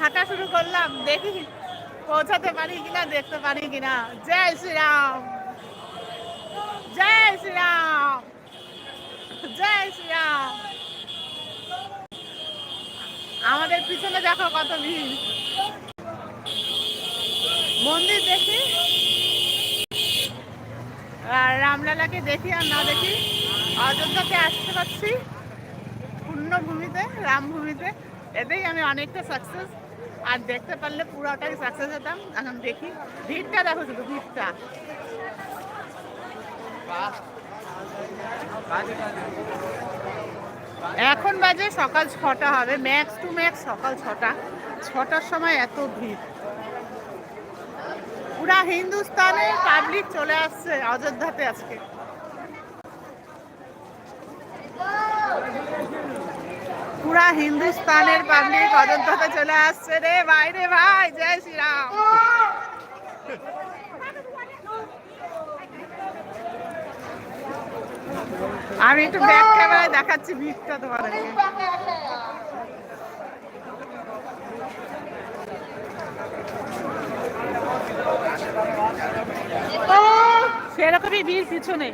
হাঁটা শুরু করলাম, দেখি পৌঁছাতে পারি কিনা, দেখতে পারি কিনা। জয় শ্রীরাম জয় শ্রীরাম জয় শ্রীরাম। আমাদের পিছনে দেখো কত ভিড়। মন্দির দেখি। আর রামলালাকে দেখি আর না দেখি। অযোধ্যাতে আসতে পারছি। পূর্ণভূমিতে রামভূমিতে। এতেই আমি অনেকটা সাকসেস আর দেখতে পারলে পুরোটাই সাকসেস হতাম এখন দেখি। ভিড়টা দেখো শুধু, ভিড়টা। এখন বাজে সকাল ছটা হবে ম্যাক্স টু ম্যাক্স সকাল ছটা। ছটার সময় এত ভিড়। পুরা হিন্দুস্তানের পাবলিক চলে আসছে অযোধ্যাতে আজকে। হিন্দুস্তানের পাবলিক অযোধ্যাতে চলে আসছে রে ভাই রে ভাই জয় শ্রীরাম। আমি একটু ব্যাক ক্যামেরায় দেখাচ্ছি ভিড়টা তোমাদেরকে। সেরকমই ভিড় পিছনে।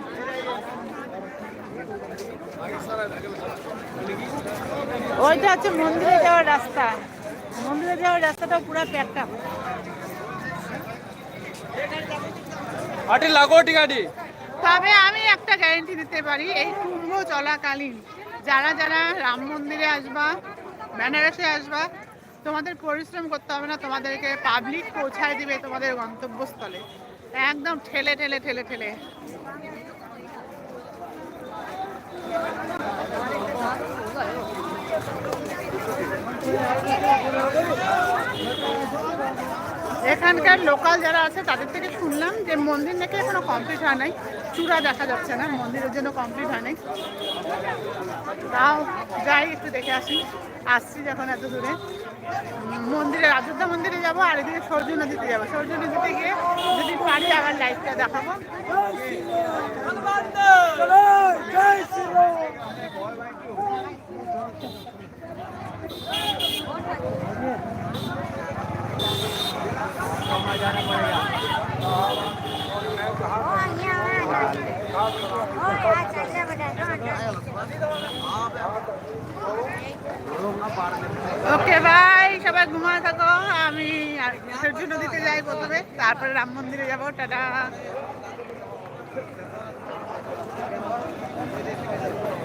ওইটা হচ্ছে মন্দিরে যাওয়ার রাস্তা। মন্দিরে যাওয়ার রাস্তাটা পুরো প্যাকটা আটি লাগোটি গাড়ি। তবে আমি একটা গ্যারেন্টি দিতে পারি এই কুম্ভ চলাকালীন যারা যারা রাম মন্দিরে আসবা বেনারসে আসবা তোমাদের পরিশ্রম করতে হবে না তোমাদেরকে পাবলিক পৌঁছায় দিবে তোমাদের গন্তব্যস্থলে। একদম ঠেলে ঠেলে ঠেলে ঠেলে। এখানকার লোকাল যারা আছে, তাদের থেকে শুনলাম যে মন্দির নাকি এখনও কমপ্লিট হয় নাই। চূড়া দেখা যাচ্ছে না, মন্দিরের জন্য কমপ্লিট হয় নাই। তাও যাই একটু দেখে আসি। আসছি যখন এত দূরে। মন্দিরে অযোধ্যা মন্দিরে যাব আর এদিকে সূর্য নদীতে যাব। সূর্য নদীতে গিয়ে যদি পারি আবার লাইফটা দেখাবো। ওকে, ভাই, সবাই ঘুমা থাকো। আমি সূর্য নদীতে যাই প্রথমে, তারপরে রাম মন্দিরে যাব। টাটা।